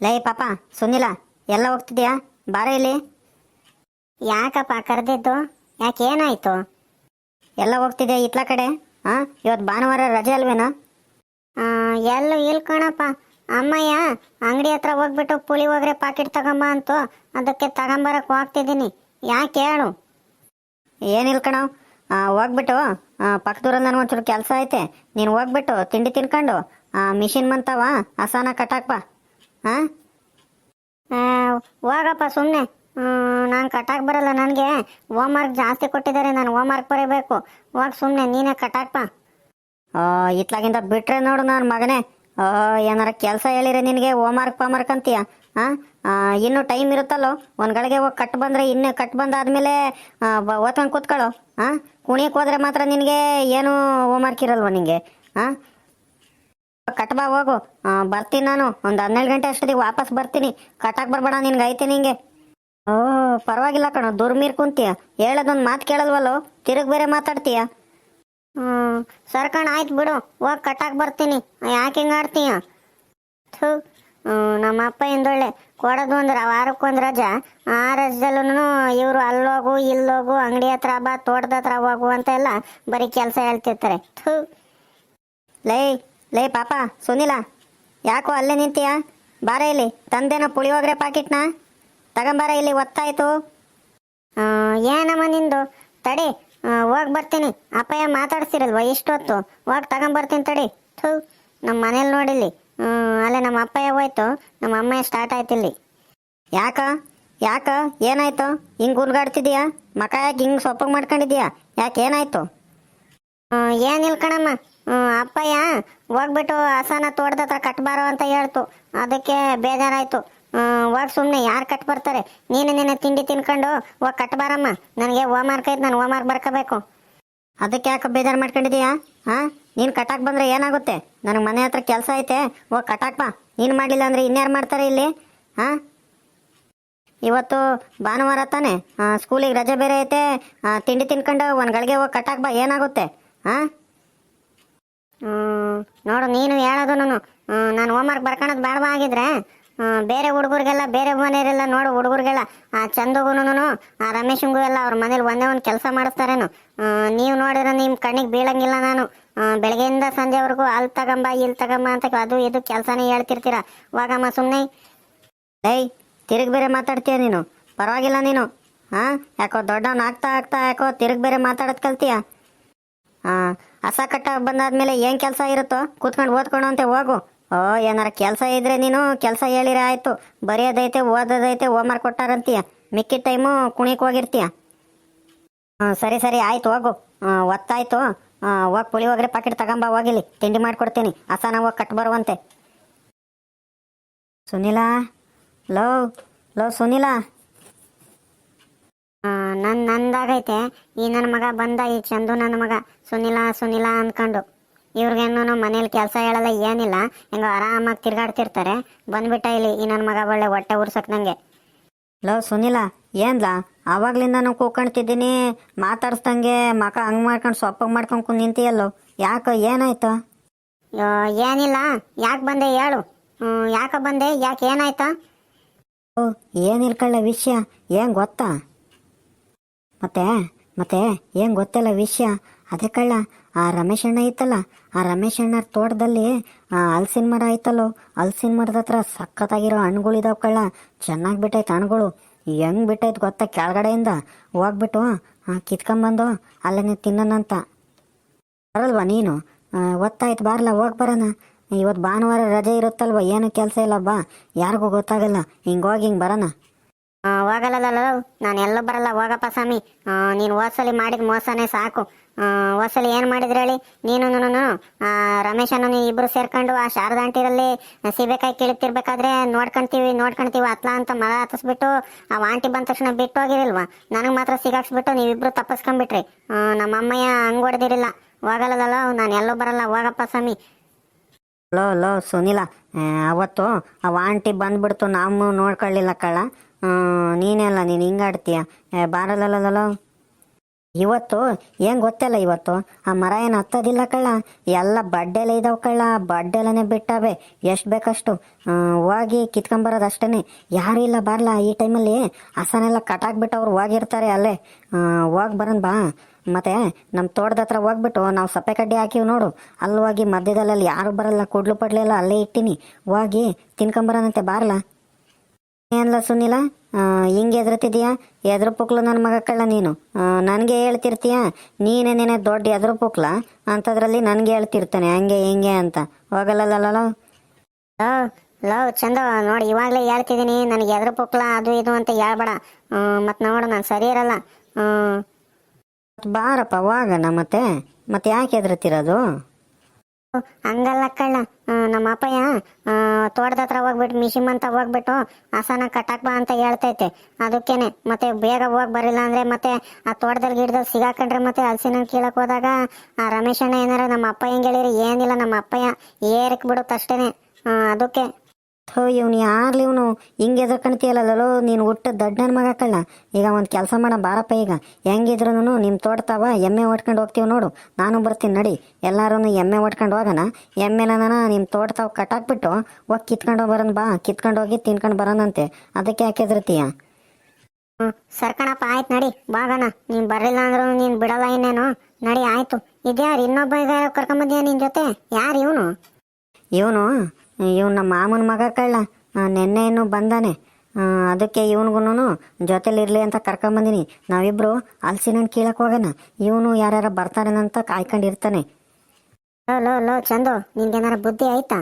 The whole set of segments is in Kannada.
ಲೇ ಪಾಪ, ಸುನಿಲ, ಎಲ್ಲ ಹೋಗ್ತಿದ್ಯಾ? ಬಾರ ಇಲ್ಲಿ. ಯಾಕಪ್ಪ ಕರೆದಿದ್ದು ಯಾಕೆ ಏನಾಯ್ತು? ಎಲ್ಲ ಹೋಗ್ತಿದ್ಯಾ ಇತ್ಲ ಕಡೆ? ಹಾ ಇವತ್ತು ಭಾನುವಾರ ರಜೆ ಅಲ್ವೇನಾ? ಎಲ್ಲ ಇಲ್ಲ ಕಣಪ್ಪ. ಅಮ್ಮಯ್ಯ, ಅಂಗಡಿ ಹತ್ರ ಹೋಗ್ಬಿಟ್ಟು ಪುಳಿಯೋಗರೆ ಪಾಕೆಟ್ ತಗೊಂಬ ಅಂತು. ಅದಕ್ಕೆ ತಗೊಂಬರಕ್ಕೆ ಹೋಗ್ತಿದ್ದೀನಿ. ಯಾಕೆ ಹೇಳು? ಏನಿಲ್ಲ ಕಣೋ. ಹೋಗ್ಬಿಟ್ಟು ಪಕ್ಕದೂರಲ್ಲಿ ನನಗೆ ಒಂಚೂರು ಕೆಲಸ ಐತೆ. ನೀನು ಹೋಗ್ಬಿಟ್ಟು ತಿಂಡಿ ತಿನ್ಕೊಂಡು ಮಿಷಿನ್ ಬಂತವ ಹಸನ ಕಟ್ಟಾಕ್ಪ ಹಾಂ ಹೋಗಪ್ಪ ಸುಮ್ಮನೆ ನಾನು ಕಟ್ಟಾಕ್ ಬರಲ್ಲ ನನಗೆ. ಹೋಮ್ ವರ್ಕ್ ಜಾಸ್ತಿ ಕೊಟ್ಟಿದ್ದಾರೆ, ನಾನು ಹೋಮ್ ವರ್ಕ್ ಬರೀಬೇಕು. ಹೋಗಿ ಸುಮ್ಮನೆ ನೀನೇ ಕಟ್ಟಾಕ್ಪ ಇತ್ಲಾಗಿಂದ ಬಿಟ್ಟರೆ ನೋಡು ನಾನು ಮಗನೇ. ಏನಾರ ಕೆಲಸ ಹೇಳಿರಿ ನಿನಗೆ ಹೋಮ್ವರ್ಕ್ ವರ್ಕ್ ಅಂತೀಯ? ಹಾಂ ಇನ್ನೂ ಟೈಮ್ ಇರುತ್ತಲ್ಲೋ? ಒಂದು ಗಳಿಗೆ ಹೋಗಿ ಕಟ್ ಬಂದರೆ, ಇನ್ನೂ ಕಟ್ ಬಂದಾದಮೇಲೆ ಓದ್ಕೊಂಡು ಕೂತ್ಕೊಳ್ಳೋ? ಹಾಂ ಕುಣಿಯಕ್ಕೆ ಹೋದರೆ ಮಾತ್ರ ನಿನಗೆ ಏನು ಹೋಮ್ವರ್ಕ್ ಇರಲ್ವ ನಿನಗೆ ಹಾಂ ಕಟ್ ಬಾ ಹೋಗು ಬರ್ತೀನಿ ನಾನು. ಒಂದು ಹನ್ನೆರಡು ಗಂಟೆ ಅಷ್ಟೊತ್ತಿಗೆ ವಾಪಸ್ ಬರ್ತೀನಿ. ಕಟ್ಟಾಕ್ ಬರ್ಬೇಡ, ನಿನ್ಗೆ ಐತೆ ನಿಂಗೆ. ಓ, ಪರವಾಗಿಲ್ಲ ಕಣೋ. ದುರ್ಮೀರ್ ಕುಂತೀಯ. ಹೇಳೋದೊಂದು ಮಾತು ಕೇಳಲ್ವಲ್ಲೋ? ತಿರುಗ್ ಬೇರೆ ಮಾತಾಡ್ತೀಯ? ಹ್ಞೂ ಸರ್ಕಣ ಆಯ್ತು ಬಿಡು. ಹೋಗಿ, ಕಟ್ಟಾಕ್ ಬರ್ತೀನಿ. ಯಾಕೆ ಹಿಂಗೆ ಆಡ್ತೀಯ? ಥೂ. ನಮ್ಮ ಅಪ್ಪ ಇಂದೊಳ್ಳೆ ಕೊಡೋದು ಅಂದ್ರೆ ವಾರಕ್ಕೊಂದು ರಜಾ. ಆ ರಜದಲ್ಲೂ ಇವರು ಅಲ್ಲೋಗು, ಇಲ್ಲೋಗು, ಅಂಗಡಿ ಹತ್ರ ಬಾ, ತೋಟದ ಹತ್ರ ಹೋಗು ಅಂತ ಎಲ್ಲ ಬರೀ ಕೆಲಸ ಹೇಳ್ತಿರ್ತಾರೆ. ಥೂ. ಲೇ ಲೇ ಪಾಪ, ಸುನಿಲ, ಯಾಕೋ ಅಲ್ಲೇ ನಿಂತೀಯ? ಬಾರ ಇಲ್ಲಿ, ತಂದೇನೋ ಪುಳಿಯೋಗರೆ ಪಾಕಿಟ್ನ? ತಗೊಂಬಾರ ಇಲ್ಲಿ, ಒತ್ತಾಯ್ತು. ಏನಮ್ಮ ನಿಂದು? ತಡಿ ಹೋಗಿ ಬರ್ತೀನಿ. ಅಪ್ಪಯ್ಯ ಮಾತಾಡ್ಸಿರಲ್ವ ಇಷ್ಟೊತ್ತು? ಹೋಗಿ ತಗೊಂಬರ್ತೀನಿ ತಡಿ. ಥೂ ನಮ್ಮ ಮನೇಲಿ ನೋಡಿಲ್ಲಿ. ಅಲ್ಲೇ ನಮ್ಮ ಅಪ್ಪಯ್ಯ ಹೋಯ್ತು. ನಮ್ಮ ಅಮ್ಮಯ್ಯ ಸ್ಟಾರ್ಟ್ ಆಯ್ತು ಇಲ್ಲಿ. ಯಾಕ? ಯಾಕ? ಏನಾಯ್ತು? ಹಿಂಗೆ ಉರ್ಗಾಡ್ತಿದ್ಯಾ ಮಕ ಯಾಕೆ ಹಿಂಗೆ ಸೊಪ್ಪಗೆ ಮಾಡ್ಕೊಂಡಿದ್ಯಾ? ಯಾಕೆ ಏನಾಯ್ತು? ಏನಿಲ್ಲ ಕಣಮ್ಮ. ಅಪ್ಪಯ್ಯ, ಹೋಗ್ಬಿಟ್ಟು ಹಸನ ತೋಟದ ಹತ್ರ ಕಟ್ಬಾರೋ ಅಂತ ಹೇಳ್ತು. ಅದಕ್ಕೆ ಬೇಜಾರಾಯ್ತು. ಹೋಗಿ ಸುಮ್ಮನೆ ಯಾರು ಕಟ್ ಬರ್ತಾರೆ? ನೀನು ನಿನ್ನೆ ತಿಂಡಿ ತಿನ್ಕೊಂಡು ಹೋಗಿ ಕಟ್ಬಾರಮ್ಮ ನನಗೆ ಹೋಮ್ವರ್ಕ್ ಐತೆ ನಾನು ಹೋಮ್ವರ್ಕ್ ಬರ್ಕೋಬೇಕು. ಅದಕ್ಕೆ ಯಾಕೆ ಬೇಜಾರು ಮಾಡ್ಕೊಂಡಿದ್ದೀಯಾ ಹಾಂ? ನೀನು ಕಟಾಕ್ ಬಂದರೆ ಏನಾಗುತ್ತೆ? ನನಗೆ ಮನೆ ಹತ್ರ ಕೆಲಸ ಐತೆ, ಹೋಗಿ ಕಟಾಕ್ ಬಾ. ನೀನು ಮಾಡಲಿಲ್ಲ ಅಂದರೆ ಇನ್ಯಾರು ಮಾಡ್ತಾರೆ ಇಲ್ಲಿ? ಹಾಂ? ಇವತ್ತು ಭಾನುವಾರ ತಾನೆ. ಸ್ಕೂಲಿಗೆ ರಜೆ ಬೇರೆ ಐತೆ. ತಿಂಡಿ ತಿನ್ಕೊಂಡು ಒಂದು ಗಳಿಗೆ ಹೋಗಿ ಕಟ್ಟಾಕ್ ಬಾ. ಏನಾಗುತ್ತೆ? ಹಾಂ? ನೋಡು, ನೀನು ಹೇಳೋದು ನಾನು. ನಾನು ಹೋಮ್ವರ್ಕ್ ಬರ್ಕೊಳೋದು ಬೇಡವಾ ಆಗಿದ್ರೆ ಬೇರೆ ಹುಡುಗರಿಗೆಲ್ಲ, ಬೇರೆ ಮನೆಯವರೆಲ್ಲ ನೋಡು, ಹುಡುಗರಿಗೆಲ್ಲ, ಆ ಚಂದಗುನು ಆ ರಮೇಶಂಗೂ ಎಲ್ಲ ಅವ್ರ ಮನೇಲಿ ಒಂದೇ ಒಂದು ಕೆಲಸ ಮಾಡಿಸ್ತಾರೇನು. ನೀವು ನೋಡಿದ್ರೆ ನಿಮ್ಮ ಕಣ್ಣಿಗೆ ಬೀಳಂಗಿಲ್ಲ ನಾನು. ಬೆಳಗ್ಗೆಯಿಂದ ಸಂಜೆವರೆಗೂ ಅಲ್ಲಿ ತಗೊಂಬ ಇಲ್ಲಿ ತಗೊಂಬ ಅಂತ ಅದು ಇದು ಕೆಲಸನೇ ಹೇಳ್ತಿರ್ತೀರ. ವಾಗಮ್ಮ ಸುಮ್ಮನೆ ಏಯ್, ತಿರುಗಿ ಬೇರೆ ಮಾತಾಡ್ತೀಯ ನೀನು? ಪರವಾಗಿಲ್ಲ ನೀನು. ಹಾಂ, ಯಾಕೋ ದೊಡ್ಡವನ್ನ ಆಗ್ತಾ ಆಗ್ತಾ ಯಾಕೋ ತಿರುಗಿ ಬೇರೆ ಮಾತಾಡೋದು ಕಲ್ತೀಯ? ಹಾಂ ಹಸ ಕಟ್ಟ ಬಂದಾದ್ಮೇಲೆ ಏನು ಕೆಲಸ ಇರುತ್ತೋ ಕೂತ್ಕೊಂಡು ಓದ್ಕೊಂಡು ಅಂತ ಹೋಗು. ಓ, ಏನಾರ ಕೆಲಸ ಇದ್ರೆ ನೀನು ಕೆಲಸ ಹೇಳಿರ ಆಯ್ತು. ಬರೆಯೋದೈತೆ, ಓದೋದೈತೆ ಹೋಮ್ವರ್ಕ್ ಕೊಟ್ಟಾರಂತೀಯ. ಮಿಕ್ಕಿದ ಟೈಮು ಕುಣಿಕ್ ಹೋಗಿರ್ತೀಯ. ಸರಿ ಸರಿ, ಆಯ್ತು, ಹೋಗು. ಒತ್ತಾಯ್ತು ಹೋಗಿ ಪುಳಿಯೋಗರೆ ಪಾಕೆಟ್ ತಗೊಂಬ ಹೋಗಿಲಿ ತಿಂಡಿ ಮಾಡ್ಕೊಡ್ತೀನಿ. ಹಸನ ಹೋಗಿ ಕಟ್ ಬರುವಂತೆ. ಸುನಿಲಾ? ಲೋ ಲೋ, ಸುನಿಲಾ? ನನ್ನ ನಂದಾಗೈತೆ ಈ ನನ್ನ ಮಗ ಬಂದ ಈ ಚಂದು ನನ್ನ ಮಗ ಸುನಿಲ ಸುನಿಲ ಅಂದ್ಕೊಂಡು. ಇವ್ರಿಗೇನು ಮನೇಲಿ ಕೆಲಸ ಹೇಳಲ್ಲ ಏನಿಲ್ಲ. ಹೆಂಗೋ ಆರಾಮಾಗಿ ತಿರ್ಗಾಡ್ತಿರ್ತಾರೆ. ಬಂದ್ಬಿಟ್ಟ ಇಲ್ಲಿ ಈ ನನ್ನ ಮಗ ಒಳ್ಳೆ ಹೊಟ್ಟೆ ಉರ್ಸಕ್ನಂಗೆ. ಲೋ ಸುನಿಲ ಏನ್ಲಾ? ಆವಾಗ್ಲಿಂದ ನಾನು ಕೂಕೊಂಡ್ತಿದ್ದೀನಿ ಮಾತಾಡ್ಸ್ದಂಗೆ ಮಕ ಹಂಗ್ ಮಾಡ್ಕೊಂಡು ಸೊಪ್ಪಾಗಿ ಮಾಡ್ಕೊಂಡು ನಿಂತಿಯಲ್ಲೋ? ಯಾಕೋ ಏನಾಯ್ತು? ಏನಿಲ್ಲ. ಯಾಕೆ ಬಂದೆ ಹೇಳು. ಯಾಕ ಬಂದೆ? ಯಾಕೆ ಏನಾಯ್ತಾ? ಓ ಏನಿಲ್ಕಳ್ಳ ವಿಷಯ? ಏನ್ ಗೊತ್ತಾ? ಮತ್ತೆ ಮತ್ತೆ, ಏನು ಗೊತ್ತಲ್ಲ ವಿಷಯ? ಅದೇ ಕಳ್ಳ, ಆ ರಮೇಶ್ ಅಣ್ಣ ಐತಲ್ಲ ಆ ರಮೇಶ್ ಅಣ್ಣ ತೋಟದಲ್ಲಿ, ಆ ಹಲ್ಸಿನ ಮರ ಐತಲ್ಲೋ, ಹಲ್ಸಿನ ಮರದ ಹತ್ರ ಸಖತ್ತಾಗಿರೋ ಹಣ್ಣುಗಳಿದಾವೆ ಕಳ್ಳ. ಚೆನ್ನಾಗಿ ಬಿಟ್ಟೈತೆ ಹಣ್ಣುಗಳು. ಹೆಂಗ್ ಬಿಟ್ಟೈತೆ ಗೊತ್ತಾ ಕೆಳಗಡೆಯಿಂದ? ಹೋಗ್ಬಿಟ್ಟು ಕಿತ್ಕೊಂಬಂದು, ಅಲ್ಲೇ ತಿನ್ನೋಣಂತ ಬರಲ್ವಾ ನೀನು? ಗೊತ್ತಾಯ್ತು ಬಾರಲ್ಲ ಹೋಗಿ ಬರೋಣ. ಇವತ್ತು ಭಾನುವಾರ ರಜೆ ಇರುತ್ತಲ್ವ? ಏನು ಕೆಲಸ ಇಲ್ಲ, ಬಾ. ಯಾರಿಗೂ ಗೊತ್ತಾಗಲ್ಲ. ಹಿಂಗೋಗಿ ಹಿಂಗೆ ಬರೋಣ. ಹೋಗಲ್ಲ ನಾನು ಎಲ್ಲೂ ಬರಲ್ಲ. ಹೋಗಪ್ಪ ಸ್ವಾಮಿ. ನೀನು ಹೋದ್ಸಲಿ ಮಾಡಿದ ಮೋಸನೇ ಸಾಕು. ಹೋದ್ಸಲಿ ಏನು ಮಾಡಿದ್ರಿ ಹೇಳಿ? ನೀನು ರಮೇಶನು ನೀವು ಇಬ್ರು ಸೇರ್ಕೊಂಡು ಆ ಶಾರದಾ ಆಂಟಿರಲ್ಲಿ ಸೀಬೆಕಾಯಿ ಕೇಳುತ್ತಿರ್ಬೇಕಾದ್ರೆ ನೋಡ್ಕೊಂತೀವಿ ನೋಡ್ಕೊಂತೀವಿ. ಅತ್ಲಾ ಅಂತ ಮರ ಹತ್ತಿಸ್ಬಿಟ್ಟು ಆ ಆಂಟಿ ಬಂದ ತಕ್ಷಣ ಬಿಟ್ಟು ಹೋಗಿರಿಲ್ವಾ ನನಗೆ ಮಾತ್ರ ಸಿಗಾಕ್ಸ್ಬಿಟ್ಟು ನೀವಿಬ್ರು ತಪ್ಪಿಸ್ಕೊಂಡ್ಬಿಟ್ರಿ. ಆ, ನಮ್ಮ ಅಮ್ಮಯ್ಯ ಹಂಗ್ ಹೊಡೆದಿರಿಲ್ಲ ಹೋಗಲ್ಲದಲ್ಲ ನಾನು ಎಲ್ಲೂ ಬರಲ್ಲ. ಹೋಗಪ್ಪ ಸ್ವಾಮಿ. ಲೋ ಲೋ ಸುನಿಲ. ಆ, ಅವತ್ತು ಅವ ಆಂಟಿ ಬಂದ್ಬಿಡ್ತು. ನಾವು ನೋಡ್ಕೊಳ್ಳಿಲ್ಲ ಕಳ್ಳ. ಆ, ನೀನೆಲ್ಲ, ನೀನು ಹಿಂಗಾಡ್ತೀಯ ಬಾರಲ್ಲಲ್ಲೋ ಇವತ್ತು ಏನು ಗೊತ್ತಿಲ್ಲ ಇವತ್ತು? ಆ ಮರ ಏನು ಹತ್ತೋದಿಲ್ಲ ಕಳ್ಳ? ಎಲ್ಲ ಬಡ್ಡೆಲೆ ಇದಾವ ಕಳ್ಳ. ಬಡ್ಡೆಲನೆ ಬಿಟ್ಟಾವೆ. ಎಷ್ಟು ಬೇಕಷ್ಟು? ಹೋಗಿ ಕಿತ್ಕೊಂಬರೋದು ಅಷ್ಟೇ ಯಾರೂ ಇಲ್ಲ ಬರಲ್ಲ ಈ ಟೈಮಲ್ಲಿ ಹಸನೆಲ್ಲ ಕಟಾಕ್ಬಿಟ್ಟು ಅವ್ರು ಹೋಗಿರ್ತಾರೆ ಅಲ್ಲೇ. ಹೋಗಿ ಬರೋಣ ಬಾ. ಮತ್ತೆ ನಮ್ಮ ತೋಟದ ಹತ್ರ ಹೋಗ್ಬಿಟ್ಟು ನಾವು ಸಪ್ಪೆ ಕಡ್ಡಿ ಹಾಕಿವಿ ನೋಡು. ಅಲ್ಲಿ ಹೋಗಿ ಮಧ್ಯದಲ್ಲಿ ಯಾರು ಬರಲ್ಲ, ಕೊಡ್ಲು ಪಡ್ಲೆಲ್ಲ ಅಲ್ಲೇ ಇಟ್ಟಿನಿ. ಹೋಗಿ ತಿನ್ಕೊಂಬರೋಣಂತೆ ಬಾರಲ್ಲ ಏನ್ಲ ಸುನಿಲ ಹಿಂಗೆ ಎದುರುತ್ತಿದೀಯಾ ಎದುರು ಪುಕ್ಲು ನನ್ನ ಮಗ ಕಳ್ಳ ನೀನು. ನನಗೆ ಹೇಳ್ತಿರ್ತೀಯ? ನೀನೇನೇನೆ ದೊಡ್ಡ ಎದುರು ಪುಕ್ಲ ಅಂಥದ್ರಲ್ಲಿ ನನಗೆ ಹೇಳ್ತಿರ್ತಾನೆ ಹಂಗೆ ಹಿಂಗೆ ಅಂತ. ಹೋಗಲ್ಲಲ್ಲ ಲೋ ಲವ್ ಚಂದ ನೋಡಿ ಇವಾಗಲೇ ಹೇಳ್ತಿದ್ದೀನಿ ನನಗೆ ಎದುರು ಪುಕ್ಲ ಅದು ಇದು ಅಂತ ಹೇಳ್ಬೇಡ. ಮತ್ತು ನೋಡು ನಾನು ಸರಿ ಇರಲ್ಲ. ಬಾರಪ್ಪ ಹೋಗೋಣ ಮತ್ತೆ. ಮತ್ತೆ ಯಾಕೆ ಎದುರುತ್ತಿರೋದು ಹಂಗಲ್ಲ ಕಳ್ಳ. ನಮ್ಮ ಅಪ್ಪಯ್ಯ ತೋಟದ ಹತ್ರ ಹೋಗ್ಬಿಟ್ಟು ಮಿಷಿಮ್ ಅಂತ ಹೋಗ್ಬಿಟ್ಟು ಹಸನ ಕಟ್ಟಾಕ್ ಬಾ ಅಂತ ಹೇಳ್ತೈತೆ. ಅದಕ್ಕೇನೆ, ಮತ್ತೆ ಬೇಗ ಹೋಗಿ ಬರಲಿಲ್ಲ ಅಂದ್ರೆ ಮತ್ತೆ ಆ ತೋಟದಲ್ಲಿ ಗಿಡದಲ್ಲಿ ಸಿಗಾಕೊಂಡ್ರೆ ಮತ್ತೆ ಹಲಸಿನ ಕೀಳಕ್ ಹೋದಾಗ ಆ ರಮೇಶಣ್ಣ ಏನಾರ ನಮ್ಮ ಅಪ್ಪ ಹೇಳಿರಿ ಏನಿಲ್ಲ, ನಮ್ಮ ಅಪ್ಪಯ್ಯ ಏರಕ್ ಬಿಡುತ್ತಷ್ಟೇನೆ ಅದಕ್ಕೆ ಥೋ ಇವ್ನು ಯಾರ್ಲಿ ಇವನು? ಹಿಂಗೆ ಎದುರ್ಕಣ್ತೀಯಲ್ಲೋ ನೀನು ಹುಟ್ಟು ದೊಡ್ಡ ನನ್ನ ಮಗ ಕಳ್ಳ. ಈಗ ಒಂದು ಕೆಲಸ ಮಾಡೋ ಬಾರಪ್ಪ ಈಗ. ಹೆಂಗಿದ್ರು ನಿಮ್ಮ ತೋಟತಾವ ಎಮ್ಮೆ ಓಟ್ಕೊಂಡು ಹೋಗ್ತೀವಿ ನೋಡು. ನಾನು ಬರ್ತೀನಿ ನಡಿ. ಎಲ್ಲರೂ ಎಮ್ಮೆ ಓಟ್ಕೊಂಡು ಹೋಗೋಣ. ಎಮ್ಮೆನ ನಿಮ್ಮ ತೋಟತಾವ ಕಟ್ಟಾಕ್ಬಿಟ್ಟು ಹೋಗಿ ಕಿತ್ಕೊಂಡು ಬರೋಣ ಬಾ. ಕಿತ್ಕೊಂಡು ಹೋಗಿ ತಿನ್ಕೊಂಡು ಬರೋಣಂತೆ ಅದಕ್ಕೆ ಯಾಕೆ ಎದುರ್ತೀಯ ಸರ್ಕಣಪ್ಪ ಆಯ್ತು ನಡಿ. ಬಾಗಣ. ನೀನು ಬರಲಿಲ್ಲ ಅಂದ್ರು ನೀನು ಬಿಡಲ್ಲ ಇನ್ನೇನು. ನಡಿ ಆಯ್ತು. ಇದ್ಯಾರು? ಇನ್ನೊಬ್ಬ ಕರ್ಕೊಂಬಂದ್ಯಾ ನಿನ್ನ ಜೊತೆ? ಯಾರು ಇವನು? ಇವನು? ಇವನು ನಮ್ಮ ಮಾಮನ ಮಗ ಕಳ್ಳ. ನೆನ್ನೆ ಇನ್ನು ಬಂದಾನೆ. ಅದಕ್ಕೆ ಇವನಿಗೂ ಜೊತೆಲಿರಲಿ ಅಂತ ಕರ್ಕೊಂಬಂದಿನಿ. ನಾವಿಬ್ರು ಹಲ್ಸಿನ ಕೀಳಕ್ಕೆ ಹೋಗೋಣ. ಇವನು ಯಾರ್ಯಾರ ಬರ್ತಾರೇನಂತ ಕಾಯ್ಕೊಂಡಿರ್ತಾನೆ. ಲೋ ಲೋ ಚಂದು, ನಿನ್ಗೇನಾರ ಬುದ್ಧಿ ಆಯ್ತಾ?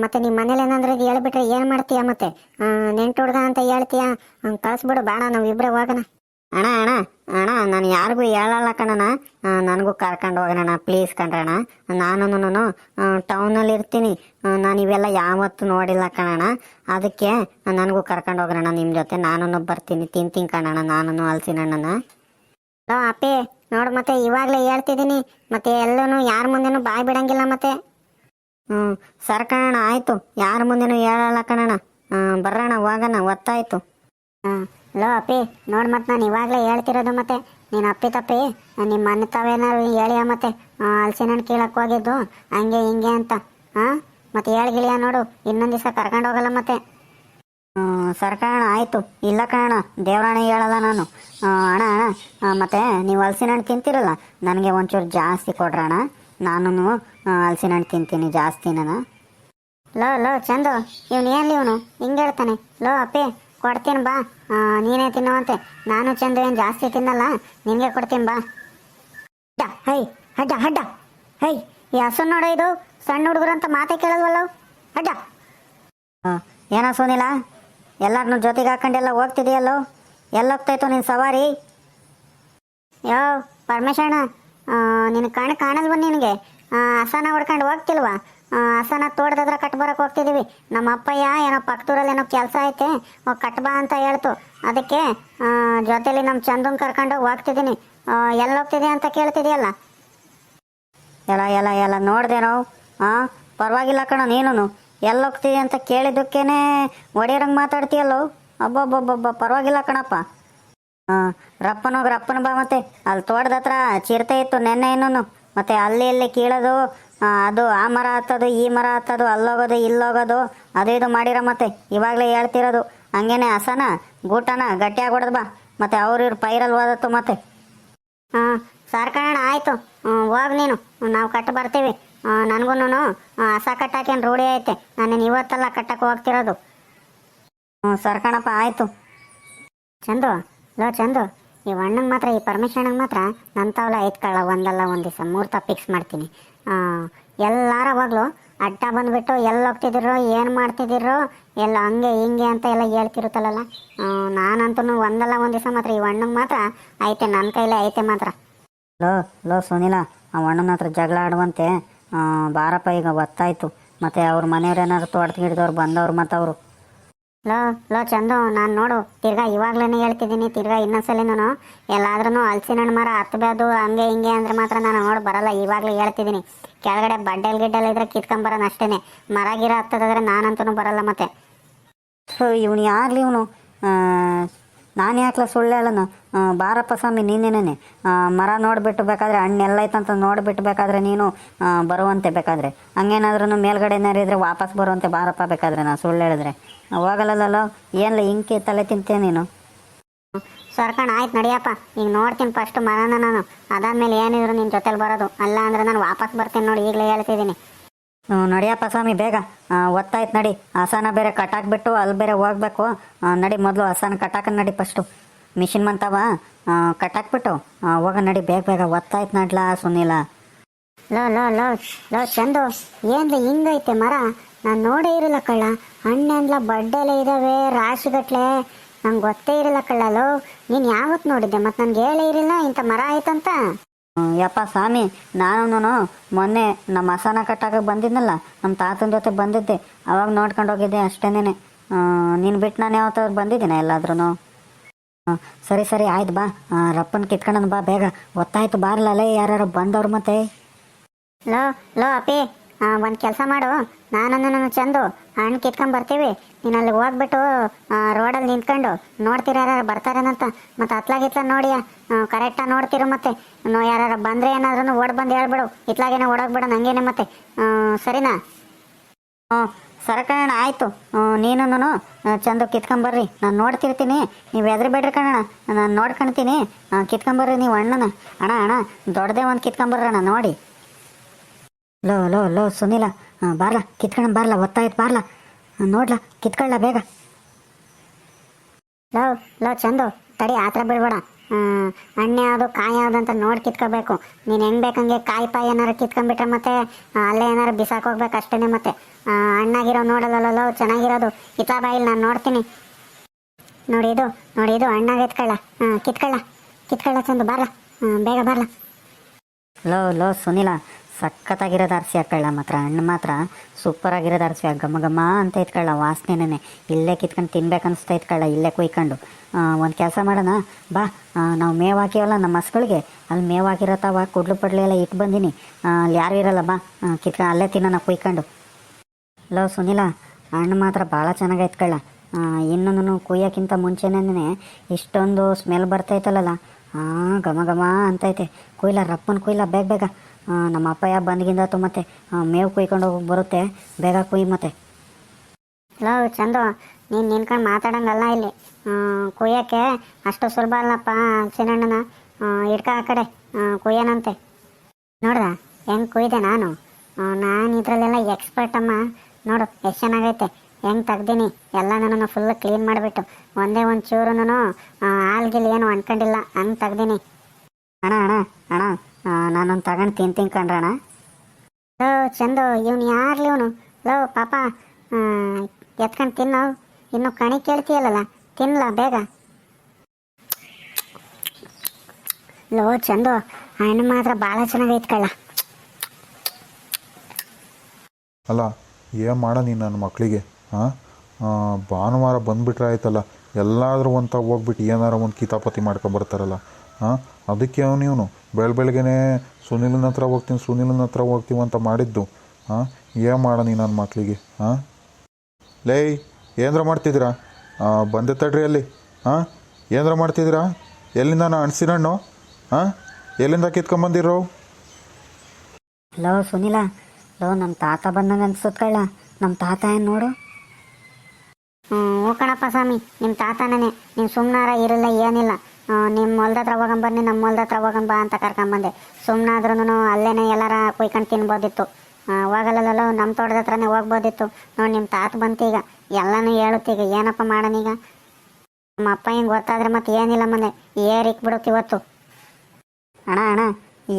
ಮತ್ತೆ ನಿಮ್ಮ ಮನೇಲಿ ಏನಂದ್ರೆ ಹೇಳ್ಬಿಟ್ರೆ ಏನು ಮಾಡ್ತೀಯಾ ಮತ್ತೆ? ನೆಂಟು ಹುಡ್ಗ ಅಂತ ಹೇಳ್ತೀಯಾ? ಕಳಿಸ್ಬಿಡು, ಬೇಡ ನಾವು ಹೋಗೋಣ. ಅಣ್ಣ ಅಣ್ಣ ಅಣ್ಣ, ನಾನು ಯಾರಿಗೂ ಹೇಳಲ್ಲ ಕಣಣ್ಣ. ನನಗೂ ಕರ್ಕೊಂಡು ಹೋಗೋಣ ಪ್ಲೀಸ್ ಕಣ್ರಣ್ಣ. ನಾನು ಟೌನಲ್ಲಿ ಇರ್ತೀನಿ. ನಾನು ಇವೆಲ್ಲ ಯಾವತ್ತೂ ನೋಡಿಲ್ಲ ಕಣಣ್ಣ. ಅದಕ್ಕೆ ನನಗೂ ಕರ್ಕೊಂಡು ಹೋಗೋಣ ನಿಮ್ಮ ಜೊತೆ. ನಾನು ಬರ್ತೀನಿ, ತಿಂತೀನಿ ಕಣಣ್ಣ ನಾನು ಹಲ್ಸಿನಣ್ಣನ ಹಲೋ ಅಪ್ಪಿ, ನೋಡು ಮತ್ತೆ, ಇವಾಗಲೇ ಹೇಳ್ತಿದ್ದೀನಿ. ಮತ್ತೆ ಎಲ್ಲೂ ಯಾರ ಮುಂದೆನೂ ಬಾಯಿ ಬಿಡಂಗಿಲ್ಲ ಮತ್ತೆ. ಹ್ಞೂ ಸರ್ ಕಣಣ್ಣ, ಆಯಿತು. ಯಾರ ಮುಂದೆನೂ ಹೇಳಲ್ಲ ಕಣಣ್ಣ. ಬರೋಣ ಹೋಗೋಣ ಒತ್ತಾಯ್ತು ಹಾಂ ಲೋ ಅಪ್ಪಿ, ನೋಡಿ ಮತ್ತೆ ನಾನು ಇವಾಗಲೇ ಹೇಳ್ತಿರೋದು ಮತ್ತೆ. ನೀನು ಅಪ್ಪಿ ತಪ್ಪಿ ನಿಮ್ಮ ಮನೆ ತಾವೇನಾರು ಹೇಳಿಯ ಮತ್ತೆ? ಹಲ್ಸಿನ ಹಣ್ಣು ಕೀಳಕ್ಕೆ ಹೋಗಿದ್ದು, ಹಂಗೆ ಹಿಂಗೆ ಅಂತ. ಹಾಂ ಮತ್ತೆ ಹೇಳ್ಗಿಳಿಯ ನೋಡು, ಇನ್ನೊಂದು ದಿವಸ ಕರ್ಕೊಂಡು ಹೋಗಲ್ಲ ಮತ್ತೆ. ಸರ್ ಕಣ, ಆಯಿತು. ಇಲ್ಲ ಕಣ, ದೇವರಾಣ ಹೇಳಲ್ಲ ನಾನು. ಅಣ್ಣ ಅಣ್ಣ ಮತ್ತೆ ನೀವು ಹಲ್ಸಿನಣ್ಣು ತಿಂತೀರಲ್ಲ? ನನಗೆ ಒಂಚೂರು ಜಾಸ್ತಿ ಕೊಡ್ರಣ್ಣ ನಾನು ಹಲ್ಸಿನ ಹಣ್ಣು ತಿಂತೀನಿ ಜಾಸ್ತಿ ನಾನು ಲೋ ಲೋ, ಚಂದು. ಇವನು ಏನು ಇವನು? ಹಿಂಗೆ ಹೇಳ್ತಾನೆ. ಲೋ, ಅಪ್ಪಿ ಕೊಡ್ತೀನಿ ಬಾ. ನೀನೇ ತಿನ್ನುವಂತೆ ನಾನು ಚಂದು ಏನು ಜಾಸ್ತಿ ತಿನ್ನಲ್ಲ. ನಿನಗೆ ಕೊಡ್ತೀನಿ ಬಾ. ಅಡ್ಡ ಹೈ ಅಡ್ಡ ಅಡ್ಡ ಹೈ, ಈ ಹಸು ನೋಡ ಇದು. ಸಣ್ಣ ಹುಡುಗರು ಅಂತ ಮಾತೇ ಕೇಳಲ್ವಲ್ಲ ಅಡ್ಡ ಏನೋ ಸುನಿಲ ಎಲ್ಲರನ್ನು ಜೊತೆಗೆ ಹಾಕೊಂಡೆಲ್ಲ ಹೋಗ್ತಿದೆಯಲ್ಲೋ? ಎಲ್ಲ ಹೋಗ್ತಾಯ್ತು ನಿನ್ನ ಸವಾರಿ? ಯೋ ಪರಮೇಶಣ್ಣ ನಿನ್ನ ಕಣ್ಣು ಕಾಣಲ್ವ ನಿನಗೆ? ಹಸನ ಹೊಡ್ಕೊಂಡು ಹೋಗ್ತಿಲ್ವಾ? ಹಸನ ತೋಟದ ಹತ್ರ ಕಟ್ಬರಕ್ಕೆ ಹೋಗ್ತಿದ್ದೀವಿ ನಮ್ಮ ಅಪ್ಪಯ್ಯ ಏನೋ ಪಕ್ಕದೂರಲ್ಲಿ ಏನೋ ಕೆಲಸ ಐತೆ ಕಟ್ ಬಾ ಅಂತ ಹೇಳ್ತು. ಅದಕ್ಕೆ ಜೊತೆಲಿ ನಮ್ಮ ಚಂದನ್ ಕರ್ಕೊಂಡು ಹೋಗ್ತಿದ್ದೀನಿ ಎಲ್ಲಿ ಹೋಗ್ತಿದೆ ಅಂತ ಕೇಳ್ತಿದೆಯಲ್ಲ? ಎಲ್ಲ ಎಲ್ಲ ಎಲ್ಲ ನೋಡಿದೆ ನಾವು. ಹಾಂ ಪರವಾಗಿಲ್ಲ ಕಣ ನೀನು ಎಲ್ಲಿ ಹೋಗ್ತೀವಿ ಅಂತ ಕೇಳಿದ್ದಕ್ಕೇನೆ ಒಡೆಯರಂಗೆ ಮಾತಾಡ್ತೀಯಲ್ಲೋ? ಅಬ್ಬಬ್ಬಬ್ಬಬ್ಬ, ಪರವಾಗಿಲ್ಲ ಕಣಪ್ಪ. ಹಾಂ ರಪ್ಪನೋಗಿ ರಪ್ಪನ ಬಾ ಮತ್ತೆ. ಅಲ್ಲಿ ತೋಟದ ಹತ್ರ ಚಿರತೆ ಇತ್ತು ನೆನ್ನೆ ಇನ್ನೂ ಮತ್ತೆ ಅಲ್ಲಿ, ಇಲ್ಲಿ ಕೀಳೋದು ಅದು ಆ ಮರ ಹತ್ತೋದು, ಈ ಮರ ಹತ್ತೋದು, ಅಲ್ಲೋಗೋದು, ಇಲ್ಲೋಗೋದು, ಅದು ಇದು ಮಾಡಿರ ಮತ್ತೆ ಇವಾಗಲೇ ಹೇಳ್ತಿರೋದು. ಹಂಗೇನೆ ಹಸನ, ಗೂಟನ, ಗಟ್ಟಿಯಾಗಿ ಹೊಡೆದು ಬಾ. ಮತ್ತೆ ಅವ್ರು ಇವ್ರು ಪೈರಲ್ಲಿ ಓದತ್ತು ಮತ್ತೆ. ಹಾಂ ಸಾರ್ಕಣ ಆಯಿತು. ಹೋಗ್ ನೀನು. ನಾವು ಕಟ್ಟು ಬರ್ತೀವಿ. ನನಗೂ ಹಸ ಕಟ್ಟಾಕೇನು ರೂಢಿ ಐತೆ. ನಾನೇನು ಇವತ್ತೆಲ್ಲ ಕಟ್ಟಕ್ಕೆ ಹೋಗ್ತಿರೋದು. ಹ್ಞೂ ಸರ್ಕಣಪ್ಪ ಆಯಿತು. ಚಂದು, ಲೋ ಚಂದು. ಈ ಅಣ್ಣಂಗೆ ಮಾತ್ರ, ಈ ಪರ್ಮಿಷನ್ಗೆ ಮಾತ್ರ ನನ್ನ ತಾವಲ ಐತ್ಕೊಳ್ಳ, ಒಂದಲ್ಲ ಒಂದು ದಿವಸ, ಮೂರ್ತ ಫಿಕ್ಸ್ ಮಾಡ್ತೀನಿ. ಎಲ್ಲಾರ ಹೋಗ್ಲು. ಅಡ್ಡ ಬಂದ್ಬಿಟ್ಟು ಎಲ್ಲಿ ಹೋಗ್ತಿದ್ದೀರೋ, ಏನು ಮಾಡ್ತಿದ್ದೀರೋ, ಎಲ್ಲ ಹಂಗೆ ಹಿಂಗೆ ಅಂತ ಎಲ್ಲ ಹೇಳ್ತಿರುತ್ತಲ್ಲ ನಾನಂತೂ ಒಂದಲ್ಲ, ಒಂದು ದಿವಸ ಮಾತ್ರ. ಈ ಅಣ್ಣಂಗೆ ಮಾತ್ರ ಐತೆ ನನ್ನ ಕೈಲೇ ಐತೆ ಮಾತ್ರ. ಲೋ ಲೋ ಸುನಿಲ, ಆ ಅಣ್ಣನ ಹತ್ರ ಜಗಳ ಆಡುವಂತೆ ಬಾರಪ್ಪ, ಈಗ ಒತ್ತಾಯಿತು ಮತ್ತು ಅವ್ರ ಮನೆಯವ್ರು ಏನಾದ್ರು ತೋಟದ ಗಿಡದವ್ರು ಬಂದವ್ರು ಮತ್ತು ಅವರು ಲೋ ಲೋ ಚಂದು, ನಾನು ನೋಡು, ತಿರ್ಗಾ ಇವಾಗ್ಲೇ ಹೇಳ್ತಿದ್ದೀನಿ, ತಿರ್ಗಾ ಇನ್ನೊಂದ್ಸಲಿನೂ ಎಲ್ಲಾದ್ರೂ ಹಲ್ಸಿನ ಹಣ್ಣು ಮರ ಹತ್ತಬೇಕು ಹಂಗೆ ಹಿಂಗೆ ಅಂದ್ರೆ ಮಾತ್ರ ನಾನು ನೋಡಿ ಬರಲ್ಲ, ಇವಾಗಲೇ ಹೇಳ್ತಿದ್ದೀನಿ. ಕೆಳಗಡೆ ಬಡ್ಡೆಲ್ ಗಿಡ್ಡೆಲ್ ಇದ್ರೆ ಕಿತ್ಕೊಂಬರೋಣ ಅಷ್ಟೇ ಮರ ಗಿರ ಹತ್ತದಾದ್ರೆ ನಾನಂತೂ ಬರಲ್ಲ ಮತ್ತೆ. ಸೊ ಇವನು ಯಾರ್ಲಿ ಇವನು? ನಾನು ಯಾಕಲ ಸುಳ್ಳು ಹೇಳೋಣ ಆ, ಬಾರಪ್ಪ ಸ್ವಾಮಿ ನೀನೇನೇ ಮರ ನೋಡಿಬಿಟ್ಟು ಬೇಕಾದ್ರೆ ಎಲ್ಲ ಐತಂತ ನೋಡಿಬಿಟ್ಟು ಬೇಕಾದರೆ ನೀನು ಬರುವಂತೆ ಬೇಕಾದ್ರೆ. ಹಂಗೇನಾದ್ರೂ ಮೇಲ್ಗಡೆ ಏನಾರಿದ್ರೆ ವಾಪಸ್ ಬರುವಂತೆ ಬಾರಪ್ಪ ಬೇಕಾದ್ರೆ ನಾನು ಸುಳ್ಳು ಹೇಳಿದ್ರೆ. ಹೋಗಲ್ಲಲ್ಲೋ ಏನಿಲ್ಲ ಇಂಕೆ ತಲೆ ತಿಂತೀಯ ನೀನು? ಸರ್ಕಣ ಆಯ್ತು ನಡಿಯಪ್ಪ. ಈಗ ನೋಡ್ತೀನಿ ಫಸ್ಟ್ ಮರನ ನಾನು. ಅದಾದ್ಮೇಲೆ ಏನಿದ್ರು ನಿನ್ನ ಜೊತೆಲಿ ಬರೋದು. ಅಲ್ಲ ಅಂದ್ರೆ ನಾನು ವಾಪಸ್ ಬರ್ತೀನಿ ನೋಡಿ ಈಗಲೇ ಹೇಳ್ತಿದ್ದೀನಿ. ನಡಿಯಪ್ಪ ಸ್ವಾಮಿ, ಬೇಗ. ಒತ್ತಾಯ್ತು ನಡಿ. ಹಸನ ಬೇರೆ ಕಟ್ಟಾಕ್ಬಿಟ್ಟು ಅಲ್ಲಿ ಬೇರೆ ಹೋಗ್ಬೇಕು. ನಡಿ ಮೊದಲು ಹಸನ ಕಟ್ಟಾಕ ನಡಿ ಫಸ್ಟು ಮಿಷಿನ್ ಬಂತವ ಕಟಾಕ್ಬಿಟ್ಟು ಹೋಗ ನಡಿ, ಬೇಗ ಬೇಗ ಒತ್ತಾಯ್ತು ನಡ್ಲಾ ಸುನಿಲ. ಲೋ ಲೋ ಲೋ ಲೋ, ಚಂದು, ಏನ್ಲಿ ಹಿಂಗೈತೆ ಮರ? ನಾನು ನೋಡೇ ಇರಲ್ಲ ಕಳ್ಳ. ಹಣ್ಣೆಂದ್ಲ ಬಡ್ಡೆಲೆ ಇದಾವೆ, ರಾಶಿಗಟ್ಲೆ. ನಂಗೆ ಗೊತ್ತೇ ಇರಲ್ಲ ಕಳ್ಳ ಲೋ. ನೀನು ಯಾವತ್ತು ನೋಡಿದ್ದೆ ಮತ್ತು ನನಗೆ ಹೇಳೇ ಇರಲಿಲ್ಲ ಇಂಥ ಮರ ಆಯ್ತಂತ? ಯಪ್ಪ ಸ್ವಾಮಿ ನಾನು ಮೊನ್ನೆ ನಮ್ಮ ಹಸನ ಕಟ್ಟಾಗ ಬಂದಿದ್ನಲ್ಲ ನಮ್ಮ ತಾತನ ಜೊತೆ ಬಂದಿದ್ದೆ. ಅವಾಗ ನೋಡ್ಕೊಂಡು ಹೋಗಿದ್ದೆ ಅಷ್ಟೇನೆ ನೀನು ಬಿಟ್ಟು ನಾನು ಯಾವತ್ತಾದ್ರು ಬಂದಿದ್ದೀನ ಎಲ್ಲಾದ್ರೂ ಸರಿ ಸರಿ, ಆಯ್ತು ಬಾ. ರಪ್ಪನ ರಪ್ಪನ್ ಕಿತ್ಕೊಂಡ್ ಬಾ ಬೇಗ. ಗೊತ್ತಾಯ್ತು ಬಾರ್ಲಲ್ಲೇ ಯಾರು ಬಂದವ್ರು ಮತ್ತೆ. ಲೋ ಲೋ ಅಪ್ಪಿ ಒಂದು ಕೆಲಸ ಮಾಡು. ನಾನು ನನ್ನ ಚಂದು ಹಣ್ಣು ಕಿತ್ಕೊಂಡ್ ಬರ್ತೀವಿ. ನೀನು ಅಲ್ಲಿ ಹೋಗ್ಬಿಟ್ಟು ರೋಡಲ್ಲಿ ನಿಂತ್ಕೊಂಡು ನೋಡ್ತೀರ ಯಾರು ಬರ್ತಾರೇನಂತ. ಮತ್ತೆ ಹತ್ಲಾಗಿತ್ಲ ನೋಡಿಯ? ಕರೆಕ್ಟಾಗಿ ನೋಡ್ತಿರು ಮತ್ತೆ. ಯಾರು ಬಂದರೆ ಏನಾದ್ರೂ ಓಡ್ ಬಂದು ಹೇಳ್ಬಿಡು. ಇತ್ಲಾಗೇನೆ ಓಡೋಗ್ಬಿಡು ನಂಗೇನೆ ಮತ್ತೆ. ಸರಿನಾ? ಹ್ಞೂ ಸರಕಣ ಆಯಿತು. ನೀನು ಚಂದ ಕಿತ್ಕೊಂಬರ್ರಿ ನಾನು ನೋಡ್ತಿರ್ತೀನಿ. ನೀವು ಎದ್ರಬೇಡ್ರಿ ಕಣಣ್ಣ. ನಾನು ನೋಡ್ಕೊಳ್ತೀನಿ ಕಿತ್ಕೊಂಬರ್ರಿ ನೀವು ಅಣ್ಣನ. ಅಣ್ಣ ಅಣ್ಣ, ದೊಡ್ಡದೇ ಒಂದು ಕಿತ್ಕೊಂಬರ್ರಣ್ಣ ನೋಡಿ. ಲೋ ಲೋ ಲೋ, ಸುನಿಲ. ಬಾರ್ಲ, ಕಿತ್ಕೊಂಡ್ ಬಾರ್ಲ ಒತ್ತಾಯ್ತು ಬಾರ್ಲ. ನೋಡ್ಲ ಕಿತ್ಕೊಳ್ಳ ಬೇಗ. ಲೋ ಲೋ, ಚಂದು, ತಡಿ ಆ ಥರ ಬಿಡ್ಬೇಡ ಹಣ್ಣು ಯಾವುದು, ಕಾಯಿ ಯಾವ್ದು ಅಂತ ನೋಡಿ ಕಿತ್ಕೋಬೇಕು. ನೀನು ಹೆಂಗೆ ಬೇಕಂಗೆ ಕಾಯಿ ಪಾಯಿ ಏನಾರು ಕಿತ್ಕೊಂಡ್ಬಿಟ್ರೆ ಮತ್ತೆ ಅಲ್ಲೇ ಏನಾರು ಬಿಸಾಕ್ ಹೋಗ್ಬೇಕು ಅಷ್ಟೇ ಮತ್ತೆ. ಹಣ್ಣಾಗಿರೋ ನೋಡಲ್ಲ ಚೆನ್ನಾಗಿರೋದು. ಇತ್ಲಾ ಬಾಯಿಲ್ ನಾನು ನೋಡ್ತೀನಿ. ನೋಡಿ ಇದು ನೋಡಿ ಇದು ಹಣ್ಣಾಗ ಎತ್ಕೊಳ್ಳ. ಹಾಂ, ಕಿತ್ಕೊಳ್ಳ. ಕಿತ್ಕೊಳ್ಳ ಚಂದು, ಬಾರ್ಲ. ಬೇಗ ಬಾರ್ಲ. ಲೋ ಲೋ, ಸುನಿಲ. ಸಖತ್ತಾಗಿರೋದು ಅರ್ಸಿ ಹಾಕೊಳ್ಳ ಮಾತ್ರ. ಹಣ್ಣು ಮಾತ್ರ ಸೂಪರ್ ಆಗಿರೋದು ಅರ್ಸಿ ಘಮ ಘಮ ಅಂತ ಇತ್ಕೊಳ್ಳ ವಾಸನೆನೇ ಇಲ್ಲೇ ಕಿತ್ಕೊಂಡು ತಿನ್ಬೇಕು ಅನಿಸ್ತಾ ಇತ್ಕೊಳ್ಳ ಇಲ್ಲೇ ಕುಯ್ಕೊಂಡು. ಒಂದು ಕೆಲಸ ಮಾಡೋಣ? ಬಾ ನಾವು ಮೇವು ಹಾಕಿವಲ್ಲ ನಮ್ಮ ಹಸ್ಗಳಿಗೆ. ಅಲ್ಲಿ ಮೇವು ಹಾಕಿರತ್ತವ ಕುಡ್ಲು ಪಡ್ಲು ಎಲ್ಲ ಇಟ್ಟು ಬಂದೀನಿ. ಅಲ್ಲಿ ಯಾರು ಇರಲ್ಲ, ಬಾ. ಕಿತ್ಕೊ, ಅಲ್ಲೇ ತಿನ್ನೋಣ ಕುಯ್ಕೊಂಡು. ಲೋ, ಸುನಿಲ ಹಣ್ಣು ಮಾತ್ರ ಭಾಳ ಚೆನ್ನಾಗಿ ಇತ್ಕೊಳ್ಳ ಇನ್ನೊಂದು ಕುಯ್ಯೋಕ್ಕಿಂತ ಮುಂಚೆನೇ ಇಷ್ಟೊಂದು ಸ್ಮೆಲ್ ಬರ್ತೈತಲ್ಲ ಹಾಂ ಘಮ ಘಮ ಅಂತೈತೆ. ಕುಯ್ಲ, ರಪ್ಪನ ಕುಯ್ಲ, ಬೇಗ ಬೇಗ. ನಮ್ಮ ಅಪ್ಪಯ್ಯ ಬಂದ್ಗಿಂದಾತು ಮತ್ತೆ ಮೇವು ಕುಯ್ಕೊಂಡು ಹೋಗಿ ಬರುತ್ತೆ ಬೇಗ ಕುಯ್ ಮತ್ತೆ. ಲೋ ಚಂದು ನೀನು ನಿನ್ಕೊಂಡು ಮಾತಾಡಂಗಲ್ಲ ಇಲ್ಲಿ. ಕುಯ್ಯೋಕ್ಕೆ ಅಷ್ಟು ಸುಲಭ ಅಲ್ಲಪ್ಪ ಚಿನ್ನಣ್ಣನ. ಇಡ್ಕ ಆ ಕಡೆ ಕುಯ್ಯೋಣಂತೆ ನೋಡ್ದ ಹೆಂಗ್ ಕುಯ್ದೆ ನಾನು? ನಾನು ಇದರಲ್ಲೆಲ್ಲ ಎಕ್ಸ್ಪರ್ಟ್ ಅಮ್ಮ. ನೋಡು ಎಷ್ಟು ಚೆನ್ನಾಗೈತೆ. ಹೆಂಗ್ ತೆಗ್ದೀನಿ ಎಲ್ಲ ನಾನು ಫುಲ್ ಕ್ಲೀನ್ ಮಾಡಿಬಿಟ್ಟು. ಒಂದೇ ಒಂದು ಚೂರುನು ಹಾಲ್ಗಿಲ್ ಏನು ಅನ್ಕೊಂಡಿಲ್ಲ ಹಂಗೆ ತೆಗ್ದೀನಿ. ಅಣ್ಣ ಅಣ್ಣ ಅಣ್ಣ. ನಾನೊಂದು ತಗೊಂಡು ತಿಂತೀನಿ ಕಣ್ರಣ್ಣ. ಲೋ, ಚಂದು, ಇವನು ಯಾರ್ಲಿ ಇವನು? ಲೋ, ಪಾಪ ಎತ್ಕೊಂಡು ತಿನ್ನೋ ಇನ್ನು ಕಣಿ ಕೇಳ್ತೀಯಲ್ಲ ತಿನ್ಲ ಬೇಗ. ಲೋ, ಚಂದು ಹಣ್ಣು ಮಾತ್ರ ಭಾಳ ಚೆನ್ನಾಗೈತೆ ಕಳ್ಳ. ಅಲ್ಲ, ಏನು ಮಾಡ ನೀನು ನನ್ನ ಮಕ್ಕಳಿಗೆ ಹಾಂ ಭಾನುವಾರ ಬಂದುಬಿಟ್ರೆ ಆಯ್ತಲ್ಲ, ಎಲ್ಲಾದರೂ ಒಂದು ಹೋಗ್ಬಿಟ್ಟು ಏನಾರ ಒಂದು ಕಿತಾಪತಿ ಮಾಡ್ಕೊಂಬರ್ತಾರಲ್ಲ ಹಾಂ ಅದಕ್ಕೆ ಅವನು ಇವನು? ಬೆಳ ಬೆಳಗ್ಗೆನೇ ಸುನಿಲನ ಹತ್ರ ಹೋಗ್ತೀನಿ, ಸುನಿಲನ ಹತ್ರ ಹೋಗ್ತೀವಿ ಅಂತ ಮಾಡಿದ್ದು. ಹಾಂ? ಏನು ಮಾಡ ನೀನು ನನ್ನ ಮಕ್ಕಳಿಗೆ ಹಾಂ? ಲೇಯ್ ಏನರ ಮಾಡ್ತಿದ್ದೀರಾ? ಬಂದೆ ತಡ್ರಿ ಅಲ್ಲಿ. ಹಾಂ? ಏನರ ಮಾಡ್ತಿದ್ದೀರಾ? ಎಲ್ಲಿಂದ ನಾನು ಹಣ್ಣು ಹಾಂ? ಎಲ್ಲಿಂದ ಕಿತ್ಕೊಂಬಂದಿರೋ? ಲೋ, ಸುನಿಲ. ಲೋ ನಮ್ಮ ತಾತ ಬಂದಂಗೆ ಅನ್ಸುತ್ತಲ್ಲ ನಮ್ಮ ತಾತ ಏನು ನೋಡು? ಹ್ಞೂ ಕಣಪ್ಪ ಸ್ವಾಮಿ. ನಿಮ್ಮ ತಾತನೇ ನೀವು ಸುಮ್ಮನಾರ ಇರಲ್ಲ, ಏನಿಲ್ಲ. ನಿಮ್ಮ ಹೊಲ್ದ ಹತ್ರ ಹೋಗಂಬನ್ನಿ ನಮ್ಮ ಹೊಲ್ದ ಹತ್ರ ಹೋಗಂಬ ಅಂತ ಕರ್ಕೊಂಬಂದೆ ಸುಮ್ಮನಾದ್ರೂ ಅಲ್ಲೇನೆ ಎಲ್ಲಾರ ಕುಯ್ಕೊಂಡು ತಿನ್ಬೋದಿತ್ತು. ಹೋಗಲ್ಲಲ್ಲೋ ನಮ್ಮ ತೋಟದ ಹತ್ರನೇ ಹೋಗ್ಬೋದಿತ್ತು. ನೋಡಿ ನಿಮ್ಮ ತಾತ ಬಂತು ಈಗ ಎಲ್ಲನೂ ಹೇಳುತ್ತೀಗ, ಏನಪ್ಪ ಮಾಡೋಣೀಗ ನಮ್ಮ ಅಪ್ಪ ಹಿಂಗೆ ಗೊತ್ತಾದ್ರೆ ಮತ್ತೆ ಏನಿಲ್ಲ ಮನೆ ಏರಿಕ್ ಬಿಡುತ್ತೆ ಇವತ್ತು. ಅಣ್ಣ ಅಣ್ಣ,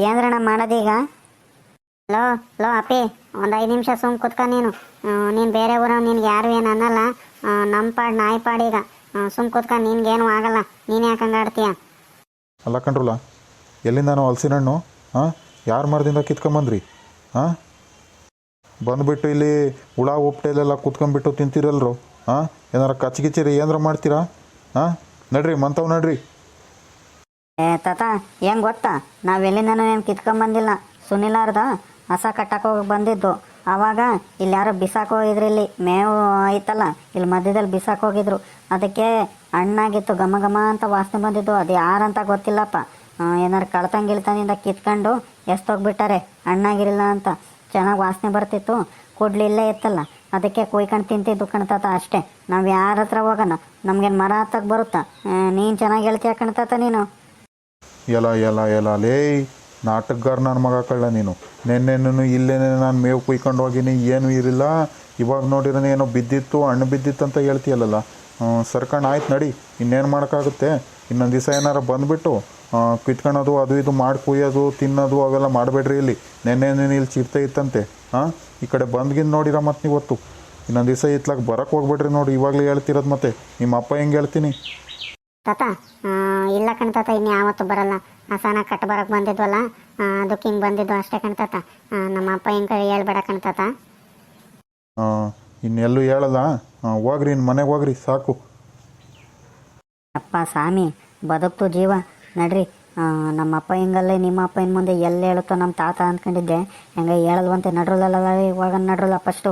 ಏನ್ರಣ್ಣ ಮಾಡೋದೀಗ? ಲೋ ಲೋ, ಅಪ್ಪಿ, ಒಂದು ಐದು ನಿಮಿಷ ಸುಮ್ ಕುತ್ಕ ನೀನು. ನೀನು ಬೇರೆ ಊರ ನಿನ್ಗೆ ಯಾರು ಏನು ಅನ್ನಲ್ಲ. ನಮ್ಮ ಪಾಡ್, ನಾಯಿ ಪಾಡೀಗ ಸುಮ್ ಕೂತ್ಕ ನಿನ್ಗೇನು ಆಗಲ್ಲ. ನೀನು ಯಾಕೆ ಹಂಗಾಡ್ತೀಯ ಅಲ್ಲ ಕಣ್ರಲ್ಲ ಎಲ್ಲಿಂದ ನಾವು ಹಲಸಿನ ಹಣ್ಣು ಹಾಂ ಯಾರ ಮರದಿಂದ ಕಿತ್ಕೊಂಬಂದ್ರಿ? ಹಾಂ ಬಂದುಬಿಟ್ಟು ಇಲ್ಲಿ ಹುಳ ಉಪ್ಪಟೆಲೆಲ್ಲ ಕುತ್ಕೊಂಡ್ಬಿಟ್ಟು ತಿಂತೀರಲ್ರು ಹಾಂ ಏನಾರ ಕಚ್ಗಿಚ್ಚಿರಿ ಏನಾರ ಮಾಡ್ತೀರಾ? ಹಾಂ ನಡ್ರಿ ಮಂತವ್ ನಡ್ರಿ. ಏ ತಾತ ಹೆಂಗ್ ಗೊತ್ತಾ? ನಾವೆಲ್ಲಿಂದನೂ ಏನು ಕಿತ್ಕೊಂಬಂದಿಲ್ಲ. ಸುನಿಲಾರ್ದ ಹಸ ಕಟ್ಟಕ್ಕೆ ಹೋಗಿ ಬಂದಿದ್ದು. ಆವಾಗ ಇಲ್ಲಿ ಯಾರೋ ಬಿಸಾಕಿ ಹೋಗಿದ್ರು ಇಲ್ಲಿ. ಮೇವು ಐತಲ್ಲ ಇಲ್ಲಿ ಮಧ್ಯದಲ್ಲಿ ಬಿಸಾಕ್ ಹೋಗಿದ್ರು. ಅದಕ್ಕೆ ಹಣ್ಣಾಗಿತ್ತು, ಘಮ ಘಮ ಅಂತ ವಾಸನೆ ಬಂದಿದ್ದು ಅದು ಯಾರಂತ ಗೊತ್ತಿಲ್ಲಪ್ಪ. ಏನಾರು ಕಳ್ತಂಗ್ ಗಿಳ್ತಂಗಿಂದ ಕಿತ್ಕೊಂಡು ಎಷ್ಟೋಗ್ಬಿಟ್ಟಾರೆ ಹಣ್ಣಾಗಿರಲಿಲ್ಲ ಅಂತ. ಚೆನ್ನಾಗಿ ವಾಸನೆ ಬರ್ತಿತ್ತು. ಕೊಡ್ಲಿ ಇಲ್ಲೇ ಇತ್ತಲ್ಲ. ಅದಕ್ಕೆ ಕುಯ್ಕೊಂಡು ತಿಂತಿದ್ದು ಕಣ್ತಾತ ಅಷ್ಟೇ. ನಾವು ಯಾರ ಹತ್ರ ಹೋಗೋಣ? ನಮ್ಗೇನು ಮರ ಹತ್ತಕ್ಕೆ ಬರುತ್ತಾ? ನೀನು ಚೆನ್ನಾಗಿ ಹೇಳ್ತೀಯ ಕಣ್ತಾತ ನೀನು? ಎಲ್ಲ ಎಲ್ಲ ಎಲ್ಲ, ಲೇ. ನಾಟಕಗಾರ ನನ್ನ ಮಗ ಕಳ್ಳ ನೀನು. ನೆನ್ನೆನೂ ಇಲ್ಲೇನೆ ನಾನು ಮೇವು ಕುಯ್ಕೊಂಡು ಹೋಗಿನಿ, ಏನೂ ಇರಲಿಲ್ಲ ಇವಾಗ ನೋಡಿರೋನು ಏನೋ ಬಿದ್ದಿತ್ತು, ಹಣ್ಣು ಬಿದ್ದಿತ್ತು ಅಂತ ಹೇಳ್ತೀಯಲ್ಲ ಸರ್ಕಂಡು ಆಯ್ತು ನಡಿ. ಇನ್ನೇನು ಮಾಡೋಕ್ಕಾಗುತ್ತೆ? ಇನ್ನೊಂದು ದಿವಸ ಏನಾರು ಬಂದುಬಿಟ್ಟು ಕಿತ್ಕೊಳೋದು ಅದು ಇದು ಮಾಡಿ, ಕುಯ್ಯೋದು, ತಿನ್ನೋದು, ಅವೆಲ್ಲ ಮಾಡಬೇಡ್ರಿ ಇಲ್ಲಿ. ನೆನ್ನೆ ಇಲ್ಲಿ ಚಿರತೆ ಇತ್ತಂತೆ. ಹಾಂ ಈ ಕಡೆ ಬಂದ್ಗಿಂದ ನೋಡಿರ ಮತ್ತೆ ನೀವತ್ತು. ಇನ್ನೊಂದು ದಿವಸ ಇತ್ಲಾಗ ಬರಕ್ಕೆ ಹೋಗ್ಬೇಡ್ರಿ ನೋಡಿ. ಇವಾಗಲೇ ಹೇಳ್ತಿರೋದು ಮತ್ತೆ. ನಿಮ್ಮ ಅಪ್ಪ ಹೆಂಗೆ ಹೇಳ್ತೀನಿ? ತಾತ ಆ, ಇಲ್ಲ ಕಣ್ತಾತ ಇನ್ನು ಯಾವತ್ತು ಬರಲ್ಲ. ಹಸನ ಕಟ್ ಬರಕ್ ಬಂದಿದ್ವಲ್ಲ ಅದಕ್ಕೆ ಹಿಂಗೆ ಬಂದಿದ್ದು ಅಷ್ಟೇ ಕಣ್ತಾತ ತಾತ. ನಮ್ಮ ಅಪ್ಪ ಹಿಂಗೆ ಹೇಳ್ಬೇಡ ಕಣ್ತಾತ ಇನ್ನೆಲ್ಲೂ ಹೇಳಲ್ಲ. ಹೋಗ್ರಿ ಇನ್ನು ಮನೆಗೆ ಹೋಗ್ರಿ ಸಾಕು. ಅಪ್ಪ ಸ್ವಾಮಿ ಬದುಕ್ತು ಜೀವ. ನಡ್ರಿ ಆ, ನಮ್ಮ ಅಪ್ಪ ಹಿಂಗಲ್ಲೇ ನಿಮ್ಮ ಅಪ್ಪ ಇನ್ನು ಮುಂದೆ ಎಲ್ಲಿ ಹೇಳುತ್ತೋ ನಮ್ಮ ತಾತ ಅಂದ್ಕೊಂಡಿದ್ದೆ ಹೆಂಗೆ ಹೇಳಲ್ವಂತೆ ನಡ್ರಲ್ಲ ಇವಾಗ ನಡ್ರಲ್ಲ ಫಸ್ಟು